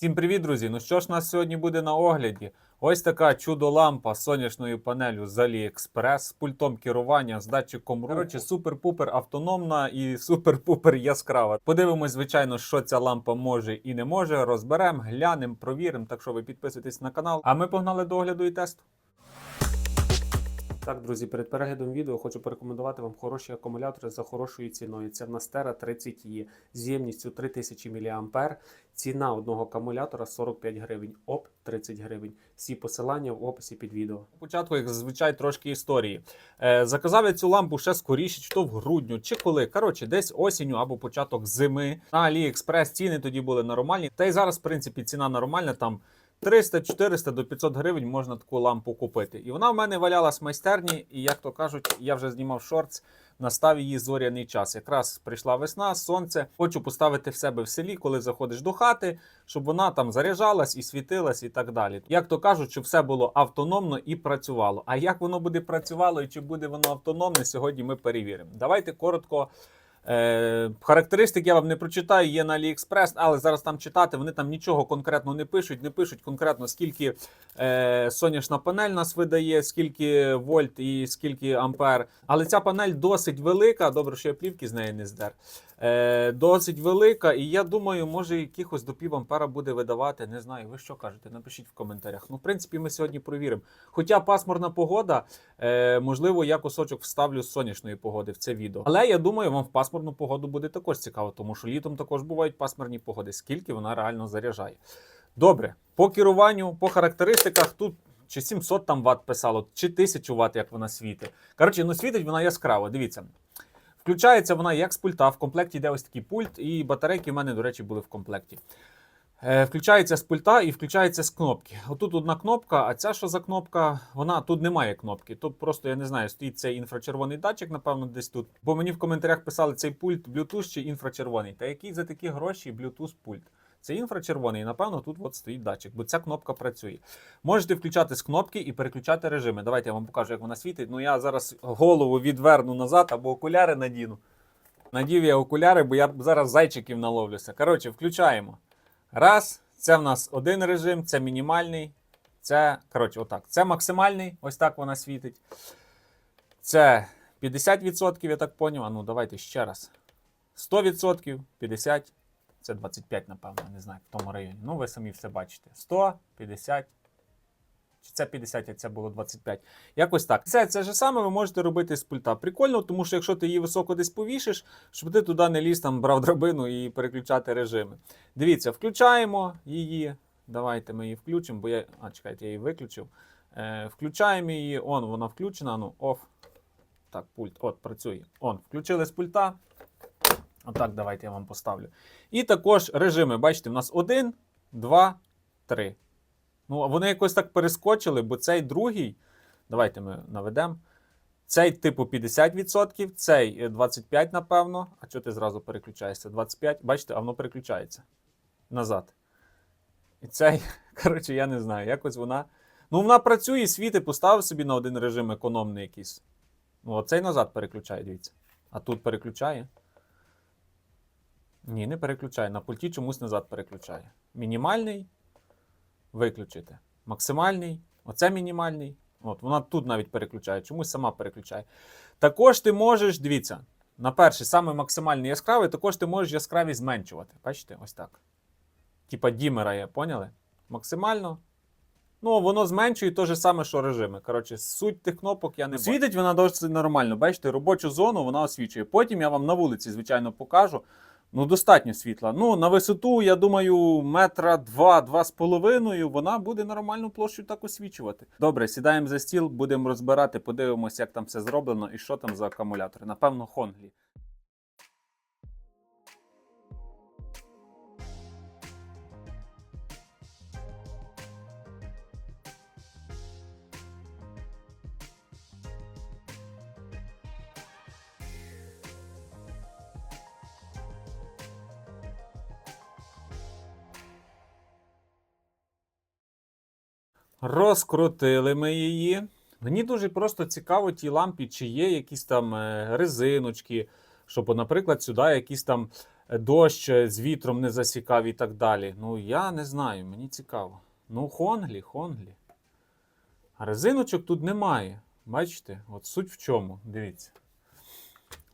Всім привіт, друзі! Ну що ж у нас сьогодні буде на огляді? Ось така чудо-лампа з сонячною панелю з AliExpress, з пультом керування, з датчиком руху. Коротше, супер-пупер автономна і супер-пупер яскрава. Подивимось, звичайно, що ця лампа може і не може. Розберемо, глянемо, провіримо. Так що ви підписуйтесь на канал. А ми погнали до огляду і тесту. Так, друзі, перед переглядом відео хочу порекомендувати вам хороші акумулятори за хорошою ціною. Це в нас Terra 30 e з ємністю 3000 мА. Ціна одного акумулятора 45 гривень, ОП 30 гривень. Всі посилання в описі під відео. Спочатку, як зазвичай, трошки історії. Е, заказав я цю лампу ще скоріше, чи то в грудню, чи коли. Коротше, десь осінню або початок зими. На AliExpress ціни тоді були нормальні. Та й зараз, в принципі, ціна нормальна. Там 300-400 до 500 гривень можна таку лампу купити. І вона в мене валялась в майстерні, і як то кажуть, я вже знімав шортс, настав її зоряний час. Якраз прийшла весна, сонце. Хочу поставити в себе в селі, коли заходиш до хати, щоб вона там заряджалась і світилась, і так далі. Як то кажуть, щоб все було автономно і працювало. А як воно буде працювало і чи буде воно автономне, сьогодні ми перевіримо. Давайте коротко. Е, характеристик я вам не прочитаю, є на AliExpress, але зараз там читати, вони там нічого конкретно не пишуть, не пишуть конкретно, скільки е, сонячна панель нас видає, скільки вольт і скільки ампер. Але ця панель досить велика. Добре, що я плівки з неї не здер. Е, досить велика, і я думаю, може якихось до пів ампера буде видавати. Не знаю, ви що кажете? Напишіть в коментарях. Ну, в принципі, ми сьогодні провіримо. Хоча пасмурна погода, е, можливо, я кусочок вставлю з сонячної погоди в це відео. Але я думаю, вам в пасмурну погоду буде також цікаво, тому що літом також бувають пасмурні погоди, скільки вона реально заряджає. Добре, по керуванню, по характеристиках тут. Чи 700 там ватт писало, чи 1000 ватт, як вона світить. Коротше, ну світить вона яскраво. Дивіться. Включається вона як з пульта. В комплекті йде ось такий пульт, і батарейки в мене, до речі, були в комплекті. Е, включається з пульта і включається з кнопки. Отут одна кнопка, а ця що за кнопка? Вона тут немає кнопки. Тут просто, я не знаю, стоїть цей інфрачервоний датчик, напевно, десь тут. Бо мені в коментарях писали цей пульт Bluetooth чи інфрачервоний. Та який за такі гроші Bluetooth пульт? Це інфрачервоний, і напевно тут от стоїть датчик, бо ця кнопка працює. Можете включати з кнопки і переключати режими. Давайте я вам покажу, як вона світить. Ну я зараз голову відверну назад або окуляри надіну. Надів я окуляри, бо я зараз зайчиків наловлюся. Коротше, включаємо. Раз, це в нас один режим, це мінімальний. Це, коротше, отак. Це максимальний, ось так вона світить. Це 50%, я так поняв. А ну, давайте ще раз. 100%, 50%. Це 25, напевно, не знаю, в тому районі. Ну, ви самі все бачите. 100, 50. Чи це 50, а це було 25. Якось так. Це це ж саме ви можете робити з пульта. Прикольно, тому що якщо ти її високо десь повішиш, щоб ти туди не ліз, там брав драбину і переключати режими. Дивіться, включаємо її. Давайте ми її включимо, бо я. А, чекайте, я її виключив. Е, Включаємо її. Он, вона включена. Ну, оф. Так, пульт. От, працює. Он, включили з пульта. Отак, давайте я вам поставлю. І також режими. Бачите, в нас 1, 2, 3. Ну, вони якось так перескочили, бо цей другий. Давайте ми наведемо. Цей, типу, 50%, цей е, 25%, напевно. А чого ти зразу переключаєшся? 25%. Бачите, а воно переключається назад. І цей, коротше, я не знаю, якось вона. Ну, вона працює, світи, поставив собі на один режим економний якийсь. Ну, оцей назад переключає, дивіться. А тут переключає. Ні, не переключає. На пульті чомусь назад переключає. Мінімальний. Виключити. Максимальний. Оце мінімальний. От, вона тут навіть переключає, чомусь сама переключає. Також ти можеш, дивіться, на перший, саме максимальний яскравий, також ти можеш яскравість зменшувати. Бачите, ось так. Типа дімера є, поняли? Максимально. Ну, воно зменшує те ж саме, що режими. Коротше, суть тих кнопок я не бачу. Світить вона досить нормально. Бачите, робочу зону вона освічує. Потім я вам на вулиці, звичайно, покажу. Ну, достатньо світла. Ну, на висоту, я думаю, метра два-два з половиною, вона буде нормальну площу так освічувати. Добре, сідаємо за стіл, будемо розбирати, подивимося, як там все зроблено і що там за акумулятори. Напевно, Хонглі. Розкрутили ми її. Мені дуже просто цікаво тій лампі, чи є якісь там е, резиночки, щоб, наприклад, сюди якісь там е, дощ е, з вітром не засікав і так далі. Ну, я не знаю, мені цікаво. Ну, Хонглі, Хонглі. А резиночок тут немає. Бачите? От суть в чому. Дивіться.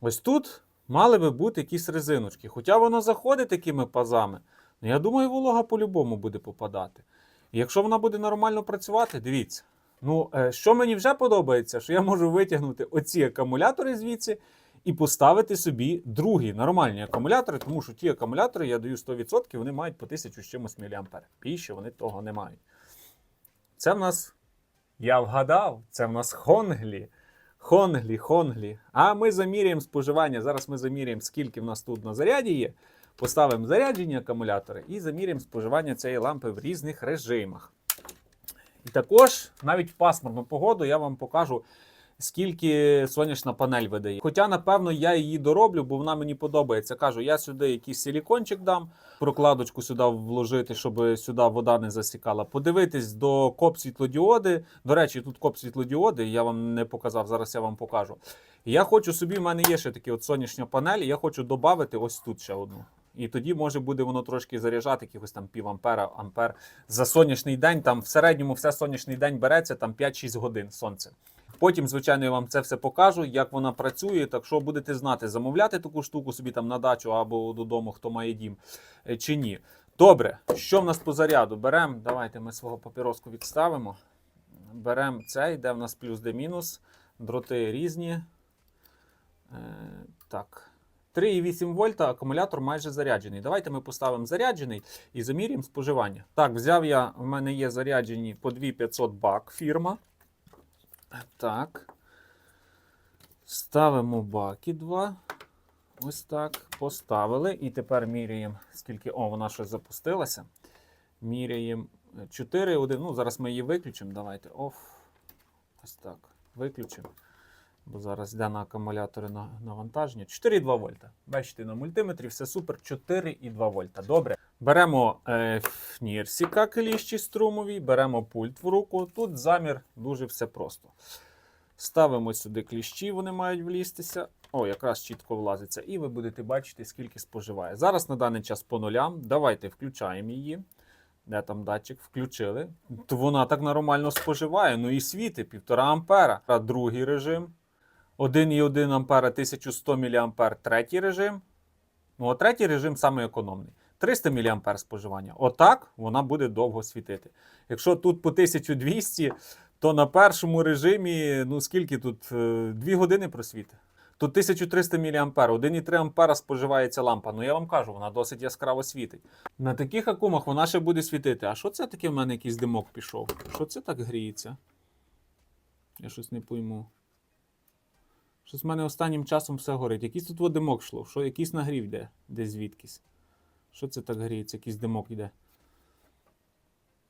Ось тут мали би бути якісь резиночки. Хоча воно заходить такими пазами, ну я думаю, волога по-любому буде попадати. Якщо вона буде нормально працювати, дивіться. Ну, е, що мені вже подобається, що я можу витягнути оці акумулятори звідси і поставити собі другі нормальні акумулятори, тому що ті акумулятори, я даю 100%, вони мають по 1000 з чимось мА. Більше вони того не мають. Це в нас, я вгадав, це в нас Хонглі. Хонглі, Хонглі. А ми заміряємо споживання. Зараз ми заміряємо, скільки в нас тут на заряді є. Поставимо заряджені акумулятори і заміряємо споживання цієї лампи в різних режимах. І також навіть в пасмурну погоду я вам покажу, скільки сонячна панель видає. Хоча, напевно, я її дороблю, бо вона мені подобається. Кажу, я сюди якийсь силікончик дам, прокладочку сюди вложити, щоб сюди вода не засікала. Подивитись до коп світлодіоди. До речі, тут коп світлодіоди, я вам не показав, зараз я вам покажу. Я хочу собі, в мене є ще такі от сонячні панелі, я хочу додати ось тут ще одну. І тоді може буде воно трошки заряджати, якихось там пів ампер за сонячний день. Там в середньому все сонячний день береться там 5-6 годин сонце. Потім, звичайно, я вам це все покажу, як вона працює. Так що будете знати, замовляти таку штуку собі там на дачу або додому, хто має дім, е, чи ні. Добре, що в нас по заряду? Беремо. Давайте ми свого папіроску відставимо. Беремо цей, де в нас плюс, де мінус. Дроти різні. Е, так. 3,8 вольта, акумулятор майже заряджений. Давайте ми поставимо заряджений і заміряємо споживання. Так, взяв я, в мене є заряджені по 2500 бак фірма. Так. Ставимо баки два. Ось так. Поставили. І тепер міряємо, скільки. О, вона щось запустилася. Міряємо 4, 1. Ну, зараз ми її виключимо. Давайте. Оф. Ось так. Виключимо. Бо зараз йде на акумулятори на навантаження. 4,2 вольта. Бачите, на мультиметрі все супер. 4,2 вольта. Добре. Беремо е, фнірсіка кліщі струмові, беремо пульт в руку. Тут замір дуже все просто. Ставимо сюди кліщі, вони мають влізтися. О, якраз чітко влазиться. І ви будете бачити, скільки споживає. Зараз на даний час по нулям. Давайте включаємо її. Де там датчик? Включили. То вона так нормально споживає. Ну і світить 1,5 ампера. А другий режим. 1,1 ампера 1100 мА третій режим. Ну, а третій режим самий економний. 300 мА споживання. Отак вона буде довго світити. Якщо тут по 1200, то на першому режимі, ну скільки тут? 2 години просвіти. Тут 1300 мА, 1,3 ампера споживається лампа. Ну я вам кажу, вона досить яскраво світить. На таких акумах вона ще буде світити. А що це таке в мене якийсь димок пішов? Що це так гріється? Я щось не пойму. Щось в мене останнім часом все горить. Якийсь тут во димок йшло, що якийсь нагрів йде, десь звідкись. Що це так гріється? Якийсь димок йде.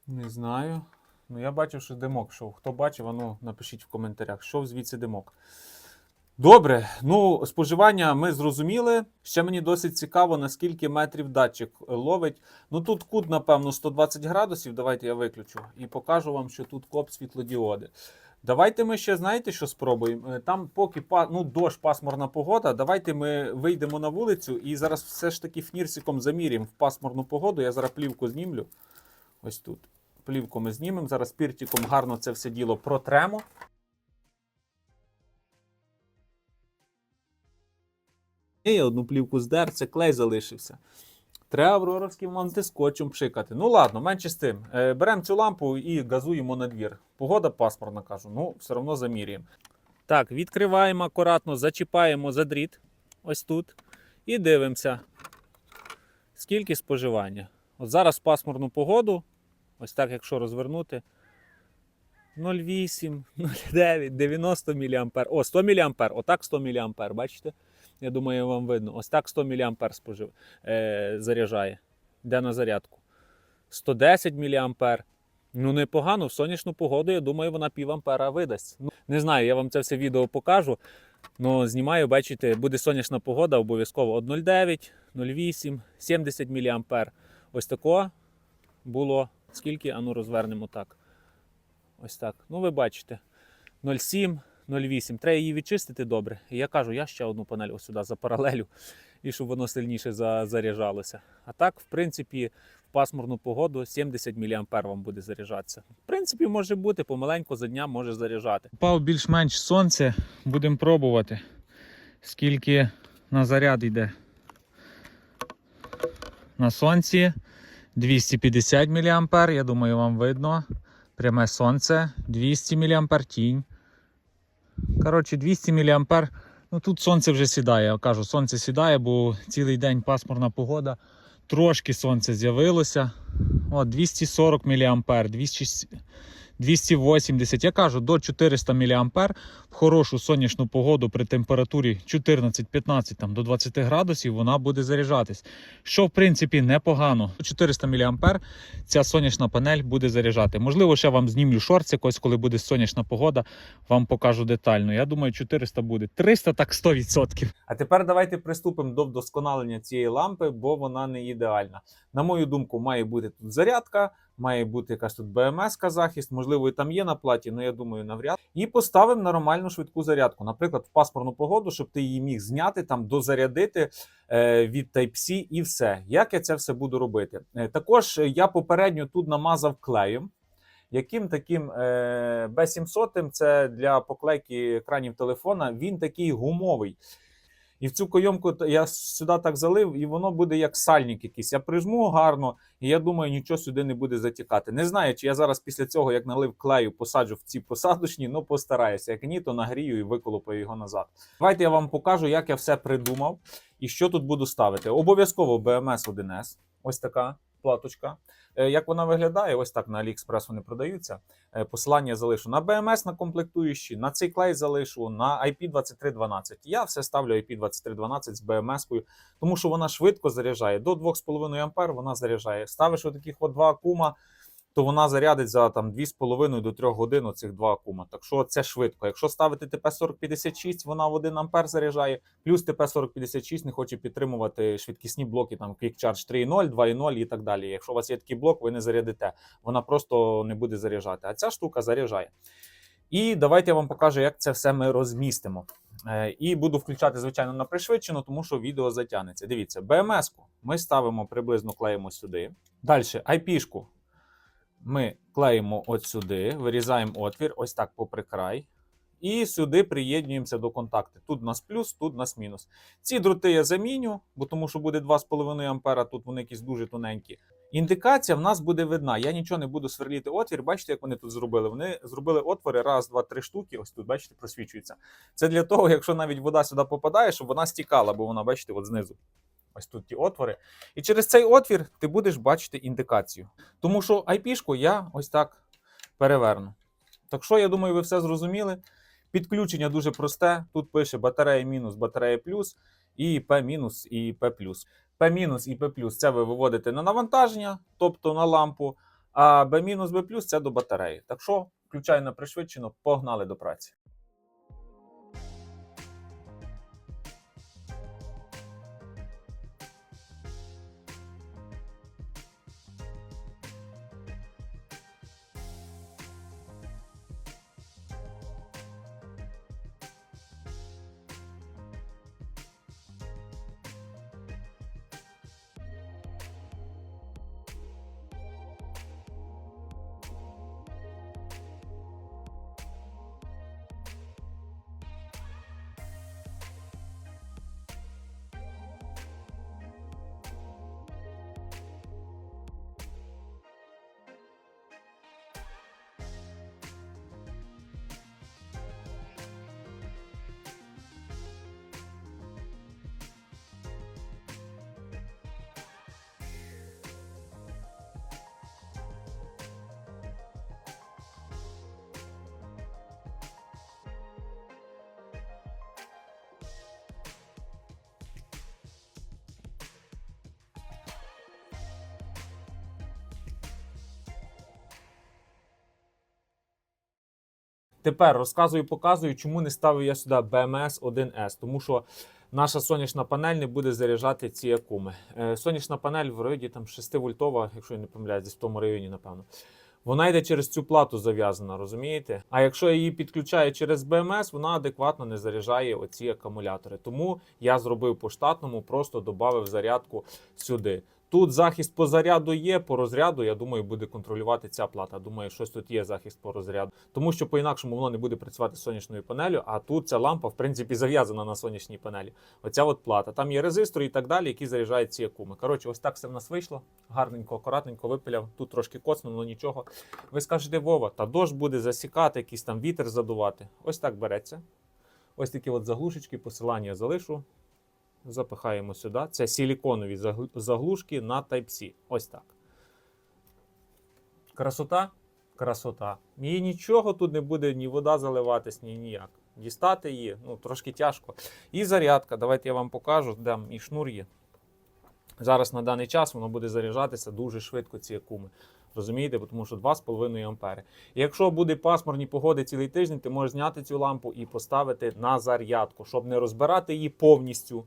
Не знаю. Ну, я бачив, що димок йшов. Хто бачив, ану, напишіть в коментарях, що звідси димок. Добре, ну споживання ми зрозуміли. Ще мені досить цікаво, наскільки метрів датчик ловить. Ну тут кут, напевно, 120 градусів. Давайте я виключу і покажу вам, що тут коп світлодіоди. Давайте ми ще знаєте, що спробуємо. Е, Там, поки ну, дощ, пасмурна погода, давайте ми вийдемо на вулицю і зараз все ж таки фнірсиком заміряємо в пасмурну погоду. Я зараз плівку знімлю. Ось тут. Плівку ми знімемо. Зараз піртиком гарно це все діло протремо. Я одну плівку здер, це клей залишився. Треба авроровським антискотчем пшикати. Ну ладно, менше з тим. Е, беремо цю лампу і газуємо на двір. Погода пасмурна, кажу, ну все одно замірюємо. Так, відкриваємо акуратно, зачіпаємо за дріт. Ось тут. І дивимося, скільки споживання. От зараз пасмурну погоду, ось так, якщо розвернути. 0,8, 0,9, 90 мА. О, 100 мА. Отак 100 мА, бачите? Я думаю, вам видно. Ось так 100 мА спожив, е, заряджає. Йде на зарядку. 110 мА. Ну, непогано, в сонячну погоду, я думаю, вона пів видасть. Ну, не знаю, я вам це все відео покажу. Ну, знімаю, бачите, буде сонячна погода, обов'язково 0,9, 0,8, 70 мА. Ось тако було. Скільки? Ану, розвернемо так. Ось так. Ну, ви бачите. 0,7, 0,8. Треба її відчистити добре. І я кажу, я ще одну панель ось сюди запаралелю. і щоб воно сильніше заряджалося. А так, в принципі, в пасмурну погоду 70 мА вам буде заряджатися. В принципі, може бути, помаленьку за дня може заряджати. Впав більш-менш сонце, будемо пробувати, скільки на заряд йде. На сонці 250 мА, я думаю, вам видно. Пряме сонце, 200 мА тінь. Коротше, 200 мА. Ну тут сонце вже сідає. Я кажу, сонце сідає, бо цілий день пасмурна погода. Трошки сонце з'явилося. От 240 мА, 200, 280. Я кажу, до 400 мА в хорошу сонячну погоду при температурі 14-15 там, до 20 градусів вона буде заряджатись. Що в принципі непогано. 400 мА ця сонячна панель буде заряджати. Можливо, ще вам знімлю шорт якось, коли буде сонячна погода, вам покажу детально. Я думаю, 400 буде. 300 так 100%. А тепер давайте приступимо до вдосконалення цієї лампи, бо вона не ідеальна. На мою думку, має бути тут зарядка, має бути якась тут БМС-ка захист, можливо, і там є на платі, але я думаю, навряд. І поставимо нормальну швидку зарядку. Наприклад, в пасмурну погоду, щоб ти її міг зняти, там дозарядити е, від Type-C і все. Як я це все буду робити? Е, також я попередньо тут намазав клеєм. Яким таким е, B700 це для поклейки екранів телефона, він такий гумовий. І в цю койомку я сюди так залив, і воно буде як сальник якийсь. Я прижму гарно, і я думаю, нічого сюди не буде затікати. Не знаю, чи я зараз після цього, як налив клею, посаджу в ці посадочні, ну постараюся. Як ні, то нагрію і виколупаю його назад. Давайте я вам покажу, як я все придумав і що тут буду ставити. Обов'язково BMS 1С. Ось така платочка. Е, Як вона виглядає, ось так на AliExpress вони продаються. Е, Посилання залишу на BMS на комплектуючі, на цей клей залишу, на IP2312. Я все ставлю IP2312 з BMS-кою, тому що вона швидко заряджає. До 2,5 А вона заряджає. Ставиш отаких от два акума, то вона зарядить за там 2,5 до 3 годин оцих два акума. Так що це швидко. Якщо ставити ТП-4056, вона в 1 А заряджає, плюс ТП-4056 не хоче підтримувати швидкісні блоки, там Quick Charge 3.0, 2.0 і так далі. Якщо у вас є такий блок, ви не зарядите. Вона просто не буде заряджати. А ця штука заряджає. І давайте я вам покажу, як це все ми розмістимо. Е, І буду включати, звичайно, на пришвидшену, тому що відео затягнеться. Дивіться, BMS-ку ми ставимо приблизно клеїмо сюди. Далі IP-шку ми клеїмо от сюди, вирізаємо отвір, ось так попри край. І сюди приєднуємося до контакту. Тут у нас плюс, тут у нас мінус. Ці дроти я заміню, бо тому що буде 2,5 ампера, тут вони якісь дуже тоненькі. Індикація в нас буде видна. Я нічого не буду сверліти отвір. Бачите, як вони тут зробили? Вони зробили отвори раз, два, три штуки. Ось тут, бачите, просвічується. Це для того, якщо навіть вода сюди попадає, щоб вона стікала, бо вона, бачите, от знизу. Ось тут ті отвори. І через цей отвір ти будеш бачити індикацію. Тому що IP-шку я ось так переверну. Так що, я думаю, ви все зрозуміли. Підключення дуже просте. Тут пише батарея мінус, батарея плюс, і P мінус і P плюс. P мінус і P плюс це ви виводите на навантаження, тобто на лампу. А B мінус, B плюс це до батареї. Так що включаю на пришвидшено, погнали до праці. Тепер розказую, показую, чому не ставив я сюди BMS 1S, тому що наша сонячна панель не буде заряджати ці акуми. Е, Сонячна панель в районі там 6 вольтова, якщо я не помиляюсь, в тому районі, напевно. Вона йде через цю плату зав'язана, розумієте? А якщо я її підключаю через БМС, вона адекватно не заряджає оці акумулятори. Тому я зробив по штатному, просто додав зарядку сюди. Тут захист по заряду є, по розряду, я думаю, буде контролювати ця плата. Думаю, щось тут є захист по розряду. Тому що по-інакшому воно не буде працювати з сонячною панелю, а тут ця лампа, в принципі, зав'язана на сонячній панелі. Оця от плата. Там є резистори і так далі, які заряджають ці акуми. Коротше, ось так все в нас вийшло. Гарненько, акуратненько випиляв. Тут трошки коцнуло, нічого. Ви скажете, Вова, та дощ буде засікати, якийсь там вітер задувати. Ось так береться. Ось такі от заглушечки, посилання залишу. Запихаємо сюди. Це силіконові заглушки на Type-C. Ось так. Красота? Красота. І нічого тут не буде ні вода заливатись, ні ніяк. Дістати її, ну, трошки тяжко. І зарядка. Давайте я вам покажу, де і шнур є. Зараз на даний час воно буде заряджатися дуже швидко, ці акуми. Розумієте, тому що 2,5 ампери. І якщо буде пасмурні погоди цілий тиждень, ти можеш зняти цю лампу і поставити на зарядку, щоб не розбирати її повністю.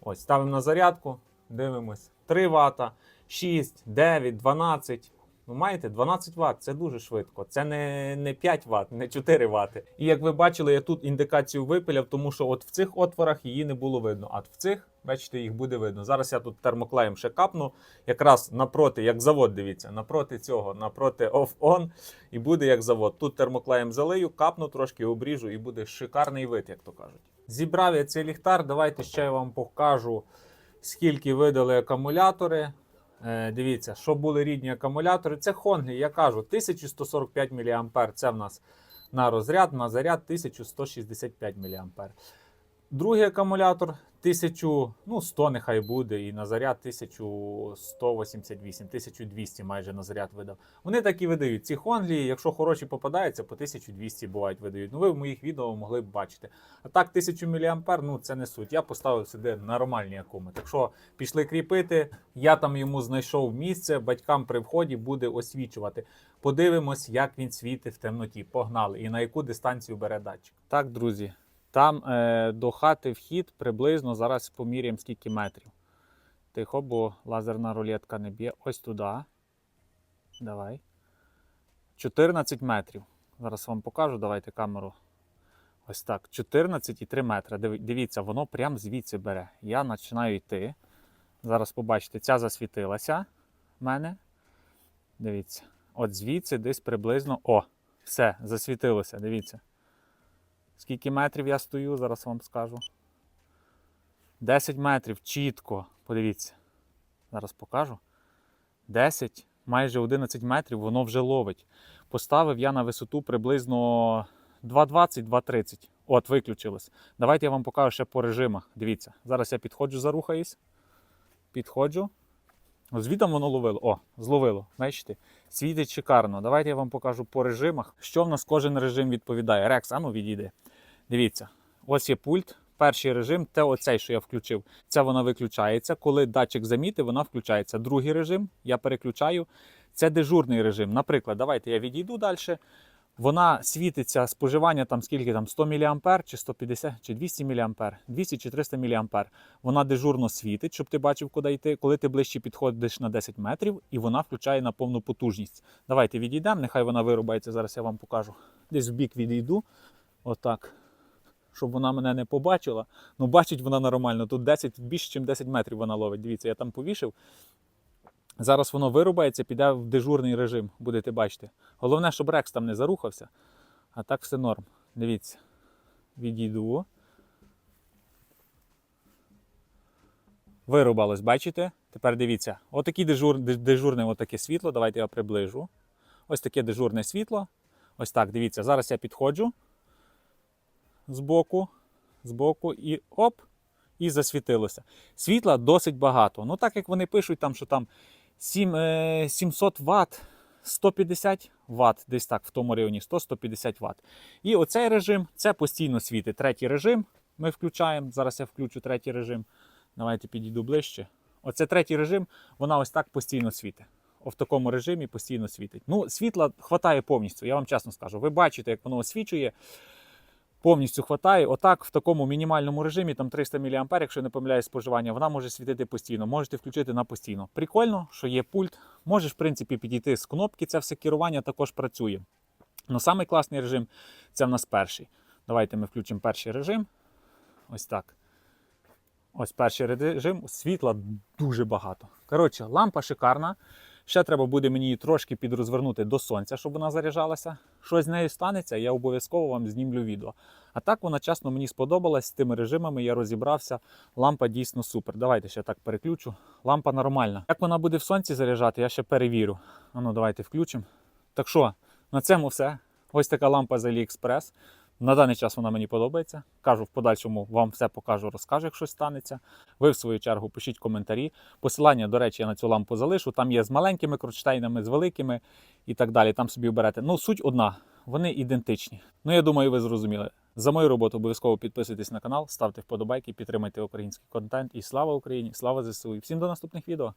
Ось, ставимо на зарядку, дивимось. 3 Вт, 6, 9, 12. Ну, маєте, 12 Вт, це дуже швидко. Це не, не 5 Вт, не 4 Вт. І як ви бачили, я тут індикацію випиляв, тому що от в цих отворах її не було видно. А в цих, бачите, їх буде видно. Зараз я тут термоклеєм ще капну, якраз напроти, як завод, дивіться, напроти цього, напроти off-on, і буде як завод. Тут термоклеєм залию, капну трошки, обріжу, і буде шикарний вид, як то кажуть. Зібрав я цей ліхтар. Давайте ще я вам покажу, скільки видали акумулятори. Е, дивіться, що були рідні акумулятори. Це Хонглі, я кажу, 1145 мА. Це в нас на розряд, на заряд 1165 мА. Другий акумулятор 1000, ну 100 нехай буде, і на заряд 1188, 1200 майже на заряд видав. Вони такі видають. Ці Хонглі, якщо хороші попадаються, по 1200 бувають видають. Ну ви в моїх відео могли б бачити. А так 1000 мА, ну це не суть. Я поставив сюди нормальні акуми. Так що пішли кріпити, я там йому знайшов місце, батькам при вході буде освічувати. Подивимось, як він світить в темноті. Погнали і на яку дистанцію бере датчик. Так, друзі, там е, до хати вхід приблизно зараз поміряємо скільки метрів. Тихо, бо лазерна рулетка не б'є. Ось туди. Давай. 14 метрів. Зараз вам покажу, давайте камеру. Ось так. 14,3 метри. Дивіться, воно прям звідси бере. Я починаю йти. Зараз побачите, ця засвітилася в мене. Дивіться. От звідси десь приблизно. О, все, засвітилося. Дивіться. Скільки метрів я стою, зараз вам скажу. 10 метрів чітко. Подивіться. Зараз покажу. 10, майже 11 метрів воно вже ловить. Поставив я на висоту приблизно 2,20-2,30. От, виключилось. Давайте я вам покажу ще по режимах. Дивіться, зараз я підходжу, зарухаюсь. Підходжу. Звідом воно ловило. О, зловило. Бачите? Світить шикарно. Давайте я вам покажу по режимах, що в нас кожен режим відповідає. Рекс, а ну відійди. Дивіться, ось є пульт. Перший режим це оцей, що я включив. Це вона виключається. Коли датчик замітив, вона включається. Другий режим я переключаю. Це дежурний режим. Наприклад, давайте я відійду далі. Вона світиться споживання там скільки там 100 мА чи 150 чи 200 мА, 200 чи 300 мА. Вона дежурно світить, щоб ти бачив, куди йти. Коли ти ближче підходиш на 10 метрів, і вона включає на повну потужність. Давайте відійдемо, нехай вона вирубається. Зараз я вам покажу. Десь в бік відійду. Отак. Щоб вона мене не побачила. Ну, бачить вона нормально. Тут 10, більше, ніж 10 метрів вона ловить. Дивіться, я там повішив. Зараз воно вирубається, піде в дежурний режим, будете бачити. Головне, щоб рекс там не зарухався. А так все норм. Дивіться. Відійду. Вирубалось, бачите? Тепер дивіться. Отакі дежур, дежурне отаке світло. Давайте я приближу. Ось таке дежурне світло. Ось так, дивіться. Зараз я підходжу збоку, збоку і оп, і засвітилося. Світла досить багато. Ну, так як вони пишуть, там, що там 7, е, 700 Вт, 150 Вт, десь так, в тому районі 100-150 Вт. І оцей режим це постійно світить. Третій режим ми включаємо. Зараз я включу третій режим. Давайте підійду ближче. Оце третій режим, вона ось так постійно світить. В такому режимі постійно світить. Ну, світла хватає повністю, я вам чесно скажу. Ви бачите, як воно освічує. Повністю хватає. Отак, в такому мінімальному режимі, там 300 мА, якщо не помиляюсь споживання, вона може світити постійно. Можете включити на постійно. Прикольно, що є пульт, Можеш, в принципі, підійти з кнопки, це все керування також працює. Ну, самий класний режим це в нас перший. Давайте ми включимо перший режим. Ось так. Ось перший режим. Світла дуже багато. Коротше, лампа шикарна. Ще треба буде мені її трошки підрозвернути до сонця, щоб вона заряджалася. Щось з нею станеться, я обов'язково вам знімлю відео. А так вона чесно мені сподобалась з тими режимами, я розібрався. Лампа дійсно супер. Давайте ще так переключу. Лампа нормальна. Як вона буде в сонці заряджати, я ще перевірю. А ну, давайте включимо. Так що, на цьому все. Ось така лампа з AliExpress. На даний час вона мені подобається. Кажу, в подальшому вам все покажу, розкажу, як щось станеться. Ви, в свою чергу, пишіть коментарі. Посилання, до речі, я на цю лампу залишу. Там є з маленькими крутштейнами, з великими і так далі. Там собі оберете. Ну, суть одна, вони ідентичні. Ну, я думаю, ви зрозуміли. За мою роботу обов'язково підписуйтесь на канал, ставте вподобайки, підтримайте український контент. І слава Україні! Слава ЗСУ! І всім до наступних відео!